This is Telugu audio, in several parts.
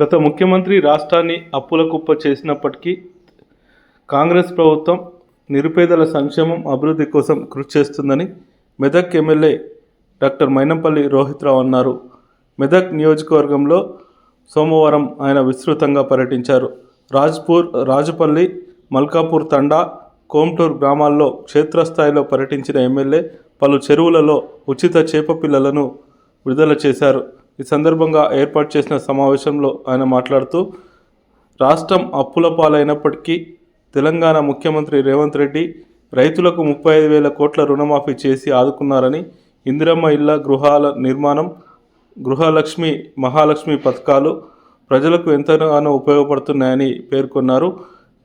గత ముఖ్యమంత్రి రాష్ట్రాన్ని అప్పుల కుప్ప చేసినప్పటికీ కాంగ్రెస్ ప్రభుత్వం నిరుపేదల సంక్షేమం అభివృద్ధి కోసం కృషి చేస్తుందని మెదక్ ఎమ్మెల్యే డాక్టర్ మైనంపల్లి రోహిత్రావు అన్నారు. మెదక్ నియోజకవర్గంలో సోమవారం ఆయన విస్తృతంగా పర్యటించారు. రాజ్పూర్ రాజుపల్లి మల్కాపూర్ తండా కోమ్టూర్ గ్రామాల్లో క్షేత్రస్థాయిలో పర్యటించిన ఎమ్మెల్యే పలు చెరువులలో ఉచిత చేప పిల్లలను విడుదల చేశారు. ఈ సందర్భంగా ఏర్పాటు చేసిన సమావేశంలో ఆయన మాట్లాడుతూ రాష్ట్రం అప్పుల పాలైనప్పటికీ తెలంగాణ ముఖ్యమంత్రి రేవంత్ రెడ్డి రైతులకు ముప్పై ఐదు వేల కోట్ల రుణమాఫీ చేసి ఆదుకున్నారని ఇందిరమ్మ ఇళ్ళ గృహాల నిర్మాణం గృహలక్ష్మి మహాలక్ష్మి పథకాలు ప్రజలకు ఎంతగానో ఉపయోగపడుతున్నాయని పేర్కొన్నారు.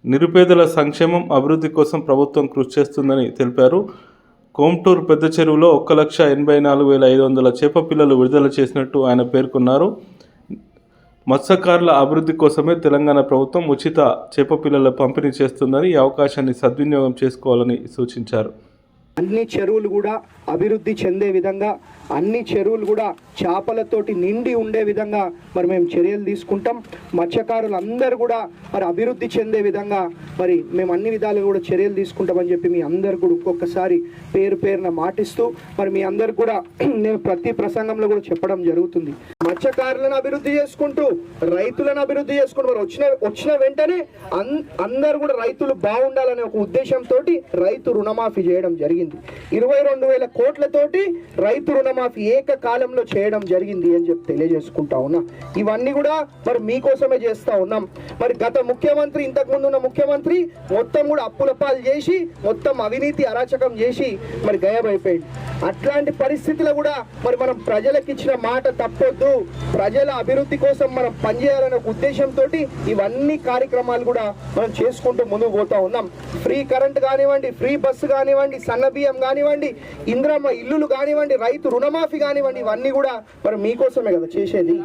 నిరుపేదల సంక్షేమం అభివృద్ధి కోసం ప్రభుత్వం కృషి చేస్తుందని తెలిపారు. కోమ్టూర్ పెద్ద చెరువులో ఒక్క లక్ష ఎనభై నాలుగు వేల ఐదు వందల చేప పిల్లలు విడుదల చేసినట్టు ఆయన పేర్కొన్నారు. మత్స్యకారుల అభివృద్ధి కోసమే తెలంగాణ ప్రభుత్వం ఉచిత చేప పిల్లల పంపిణీ చేస్తుందని ఈ అవకాశాన్ని సద్వినియోగం చేసుకోవాలని సూచించారు. అన్ని చెరువులు కూడా అభివృద్ధి చెందే విధంగా అన్ని చెరువులు కూడా చేపలతోటి నిండి ఉండే విధంగా మరి మేము చర్యలు తీసుకుంటాం. మత్స్యకారులందరూ కూడా మరి అభివృద్ధి చెందే విధంగా మరి మేము అన్ని విధాలుగా కూడా చర్యలు తీసుకుంటామని చెప్పి మీ అందరు కూడా ఒక్కొక్కసారి పేరు పేరున మాటిస్తూ మరి మీ అందరు కూడా నేను ప్రతి ప్రసంగంలో కూడా చెప్పడం జరుగుతుంది. మత్స్యకారులను అభివృద్ధి చేసుకుంటూ రైతులను అభివృద్ధి చేసుకుంటూ మరి వచ్చిన వచ్చిన వెంటనే అన్ అందరు కూడా రైతులు బాగుండాలనే ఒక ఉద్దేశంతో రైతు రుణమాఫీ చేయడం జరిగింది. ఇరవై రెండు వేల కోట్లతోటి రైతు రుణమాఫీ ఏకకాలంలో చేయడం జరిగింది అని చెప్పి తెలియజేసుకుంటా ఉన్నా. ఇవన్నీ కూడా మరి మీకోసమే చేస్తూ ఉన్నాం. మరి గత ముఖ్యమంత్రి ఇంతకుముందు ఉన్న ముఖ్యమంత్రి మొత్తం కూడా అప్పుల పాలు చేసి మొత్తం అవినీతి అరాచకం చేసి మరి గయమైపోయింది అట్లాంటి పరిస్థితుల్లో కూడా మరి మనం ప్రజలకు ఇచ్చిన మాట తప్పొద్దు. ప్రజల అభివృద్ధి కోసం మనం పనిచేయాలనే ఉద్దేశంతో ఇవన్నీ కార్యక్రమాలు కూడా మనం చేసుకుంటూ ముందుకు పోతా ఉన్నాం. ఫ్రీ కరెంట్ కానివ్వండి ఫ్రీ బస్సు కానివ్వండి సన్న బియ్యం కానివ్వండి ఇంద్రమ్మ ఇల్లులు కానివ్వండి రైతు రుణమాఫీ కానివ్వండి ఇవన్నీ కూడా మరి మీకోసమే కదా చేసేది.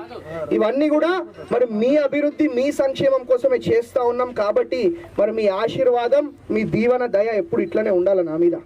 ఇవన్నీ కూడా మరి మీ అభివృద్ధి మీ సంక్షేమం కోసమే చేస్తా ఉన్నాం. కాబట్టి మరి మీ ఆశీర్వాదం మీ దీవన దయ ఎప్పుడు ఇట్లనే ఉండాలి నా మీద.